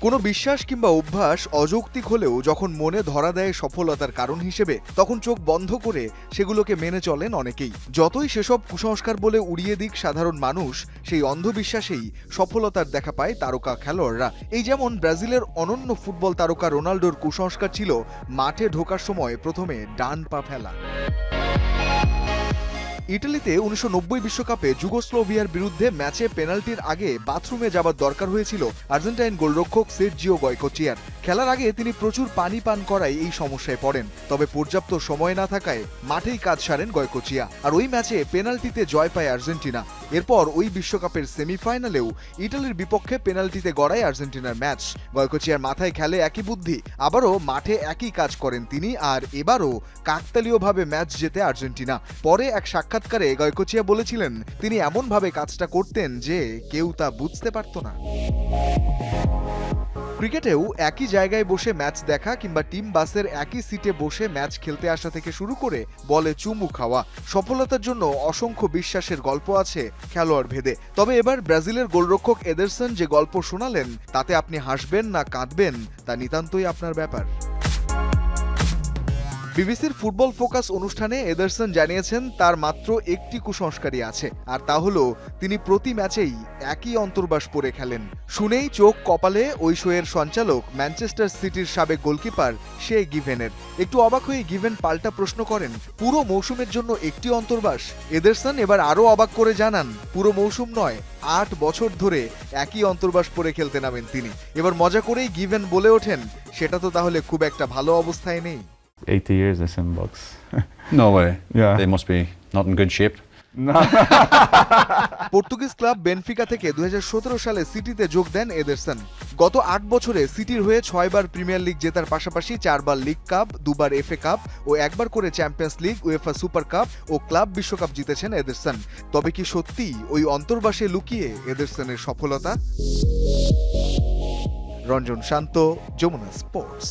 কোনো বিশ্বাস কিংবা অভ্যাস অযৌক্তিক হলেও যখন মনে ধরা দেয় সফলতার কারণ হিসেবে, তখন চোখ বন্ধ করে সেগুলোকে মেনে চলেন অনেকেই। যতই সেসব কুসংস্কার বলে উড়িয়ে দিক সাধারণ মানুষ, সেই অন্ধবিশ্বাসেই সফলতার দেখা পায় তারকা খেলোয়াড়রা। এই যেমন ব্রাজিলের অনন্য ফুটবল তারকা রোনাল্ডোর কুসংস্কার ছিল, মাঠে ঢোকার সময় প্রথমে ডান পা ফেলা। ইটালিতে উনিশশো বিশ্বকাপে যুগোস্লোভিয়ার বিরুদ্ধে ম্যাচে পেনাল্টির আগে বাথরুমে যাবার দরকার হয়েছিল আর্জেন্টাইন গোলরক্ষক সের্জিও গয়কোচিয়ার খেলার আগে তিনি প্রচুর পানি পান করায় এই সমস্যায় পড়েন। তবে পর্যাপ্ত সময় না থাকায় মাঠেই কাজ সারেন গয়কোচিয়া। আর ওই ম্যাচে পেনাল্টিতে জয় পায় আর্জেন্টিনা। এরপর ওই বিশ্বকাপের সেমিফাইনালেও ইটালির বিপক্ষে পেনাল্টিতে গড়ায় আর্জেন্টিনার ম্যাচ। গয়কোচিয়ার মাথায় খেলে একই বুদ্ধি, আবারও মাঠে একই কাজ করেন তিনি আর এবারও কাকতালীয়ভাবে ম্যাচ জেতে আর্জেন্টিনা। পরে এক সাক্ষাৎকারে গয়কোচিয়া বলেছিলেন, তিনি এমনভাবে কাজটা করতেন যে কেউ তা বুঝতে পারত না। ক্রিকেটেও একই জায়গায় বসে ম্যাচ দেখা কিংবা টিম বাসের একই সিটে বসে ম্যাচ খেলতে আসা থেকে শুরু করে বলে চুমু খাওয়া। সফলতার জন্য অসংখ্য বিশ্বাসের গল্প আছে খেলোয়াড় ভেদে। তবে এবার ব্রাজিলের গোলরক্ষক এদারসন যে গল্প শোনালেন, তাতে আপনি হাসবেন না কাঁদবেন, তা নিতান্তই আপনার ব্যাপার। বিবিসির ফুটবল ফোকাস অনুষ্ঠানে এদারসন জানিয়েছেন, তার মাত্র একটি কুসংস্কারই আছে, আর তা হলো, তিনি প্রতি ম্যাচেই একই অন্তর্বাস পরে খেলেন। শুনেই চোখ কপালে ওই শোয়ের সঞ্চালক ম্যানচেস্টার সিটির সাবেক গোলকিপার সে গিভেনের। একটু অবাক হয়ে গিভেন পাল্টা প্রশ্ন করেন, পুরো মৌসুমের জন্য একটি অন্তর্বাস? এদারসন এবার আরও অবাক করে জানান, পুরো মৌসুম নয়, আট বছর ধরে একই অন্তর্বাস পরে খেলতে নামেন তিনি। এবার মজা করেই গিভেন বলে ওঠেন, সেটা তো তাহলে খুব একটা ভালো অবস্থায় নেই। 80 years the same box. No way. Yeah. They must be not in good shape. Portuguese club Benfica থেকে দুই সালে সিটিতে যোগ দেন এদারসন গত আট বছরে সিটির হয়ে ছয়বার প্রিমিয়ার লিগ জেতার পাশাপাশি চারবার লিগ কাপ দুবার এফএ কাপ ও একবার করে champions league UEFA super cup ও ক্লাব বিশ্বকাপ জিতেছেন এদেরসন তবে কি সত্যি ওই অন্তর্বাসে লুকিয়ে এদেরসনের সফলতা রঞ্জন শান্ত যমুনা স্পোর্টস